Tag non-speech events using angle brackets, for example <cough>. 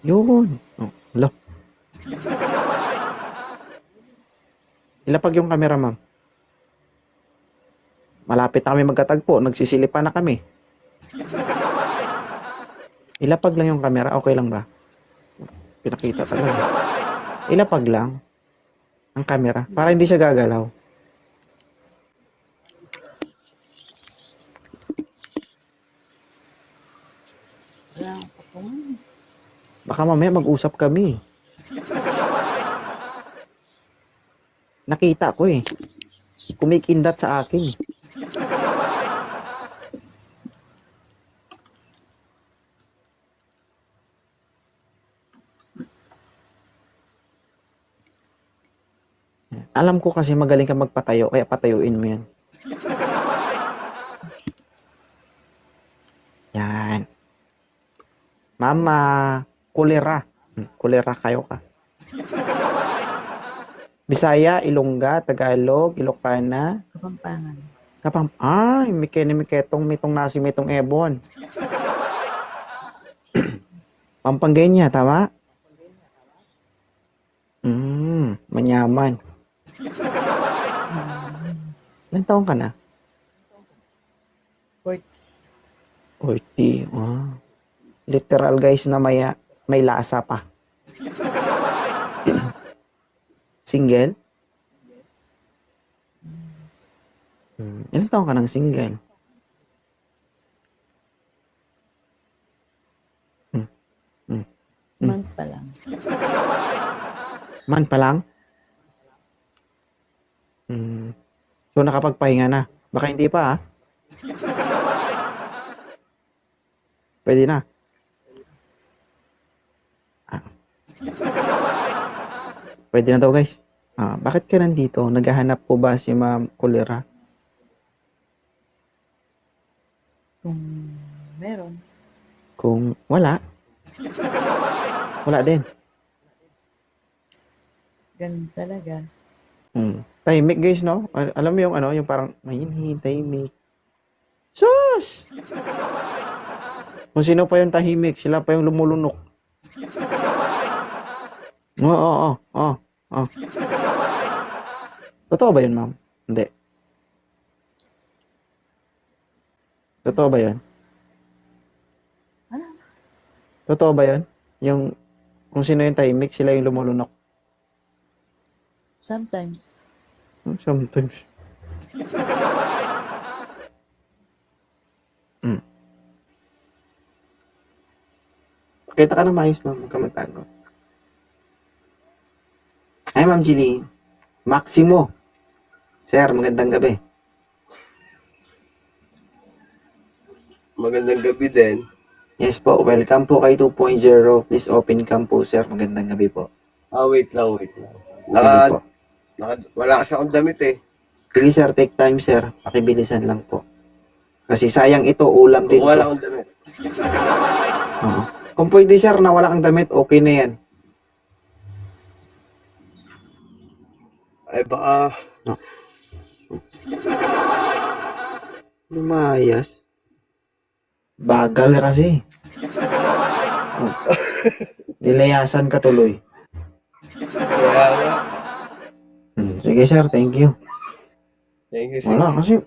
Yun. Oh, hala. Ilapag yung camera, ma'am. Malapit na kami magkatagpo. Nagsisilipan na kami. Ilapag lang yung camera. Okay lang ba? Pinakita talaga. Ilapag lang ang camera para hindi siya gagalaw. Wala man. Baka mamaya mag-usap kami. Nakita ko eh. Kumikindat sa akin. Alam ko kasi magaling ka magpatayo, kaya patayuin mo yan. Yan. Mama, kulera. Kulera kayo ka. Bisaya, Ilongga, Tagalog, Ilocana, Kapampangan. Kapam, ay, mikene miketong mitong nasi mitong ebon. <clears throat> Pampangenya, tama? Hmm, manyaman. Ilan taong ka na? Port. 40. Ah. Literal guys na may, may lasa pa. single? Hmm. Ilan taong ka ng single? Hmm. Hmm. Month pa lang. Man pa lang? Hmm. So nakapagpahinga na. Baka hindi pa ah. Pwede na. Ah. Pwede na daw guys. Ah, bakit ka nandito? Naghahanap po ba si Ma'am Kulera? Kung meron. Kung wala, wala din. Ganun talaga. Hmm. Tahimik guys, no? Al- Alam mo yung ano, yung parang mahinhin, tahimik. Sus! Kung sino pa yung tahimik, sila pa yung lumulunok. Oo, oo, oo, oo. Totoo ba yun, ma'am? Hindi. Totoo ba yun? Ano? Totoo ba yun? Yung, kung sino yung tahimik, sila yung lumulunok. Sometimes. Hmm, Sometimes. Mm. Kita ka na maayos, ma'am. Huwag ka magtago. Ay, ma'am Jeline. Maximo. Sir, magandang gabi. Magandang gabi din. Yes po, welcome po kay 2.0. Please open cam po, sir. Magandang gabi po. Ah, wait lang, wait lang. Naka, po. naka, wala kasi akong damit eh. Sige, sir. Take time, sir. Pakibilisan lang po. Kasi sayang ito, ulam din Kung wala po. akong damit. Oo. Kung pwede, sir, na wala kang damit, okay na yan. Ay baka, Lumayas. Bagal kasi. Oh. Nilayasan ka tuloy. kaya nga. Hmm, Sige sir, thank you. Thank you, sir. Wala kasi